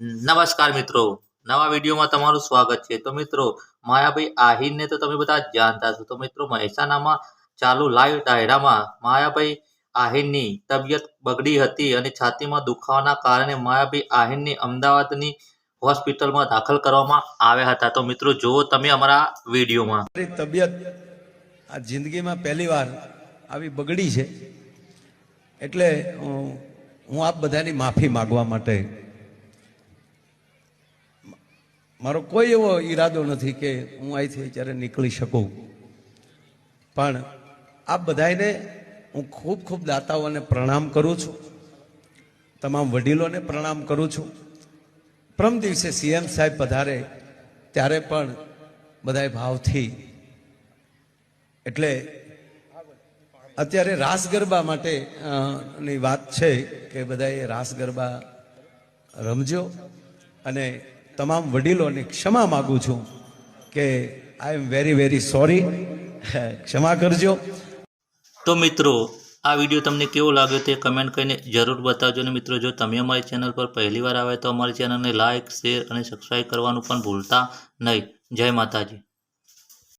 નમસ્કાર મિત્રો. નવા વિડીયોમાં તમારું સ્વાગત છે. તો મિત્રો, માયાભાઈ આહિરને તો તમે બધા જાણતા છો તો મિત્રો, મહેસાણામાં ચાલુ લાઈવ ડાયરામાં માયાભાઈ આહિરની તબિયત બગડી હતી અને છાતીમાં દુખાવાના કારણે માયાભાઈ આહિરની અમદાવાદની હોસ્પિટલમાં દાખલ કરવામાં આવ્યા હતા. તો મિત્રો, જુઓ તમે અમારા વિડીયોમાં. તબિયત આ જિંદગીમાં પહેલી વાર આવી બગડી છે. એટલે હું આપ બધાની માફી માગવા માટે મારો કોઈ એવો ઈરાદો નથી કે હું અહીંથી જ્યારે નીકળી શકું. પણ આ બધાને હું ખૂબ ખૂબ દાતાઓને પ્રણામ કરું છું. તમામ વડીલોને પ્રણામ કરું છું. પ્રમ દિવસે સીએમ સાહેબ પધારે ત્યારે પણ બધાએ ભાવથી. એટલે અત્યારે રાસ ગરબા માટે ની વાત છે કે બધાએ રાસ ગરબા રમજો અને તમામ વડીલોને ક્ષમા માગું છું કે I am very very sorry. ક્ષમા કરજો. તો મિત્રો, આ વીડિયો તમને કેવો લાગ્યો તે કમેન્ટ કરીને જરૂર બતાવજો અને મિત્રો, જો તમે અમારી ચેનલ પર પહેલીવાર આવ્યા તો અમારી ચેનલને લાઇક શેર અને સબસ્ક્રાઈબ કરવાનું પણ ભૂલતા નહીં. જય માતાજી.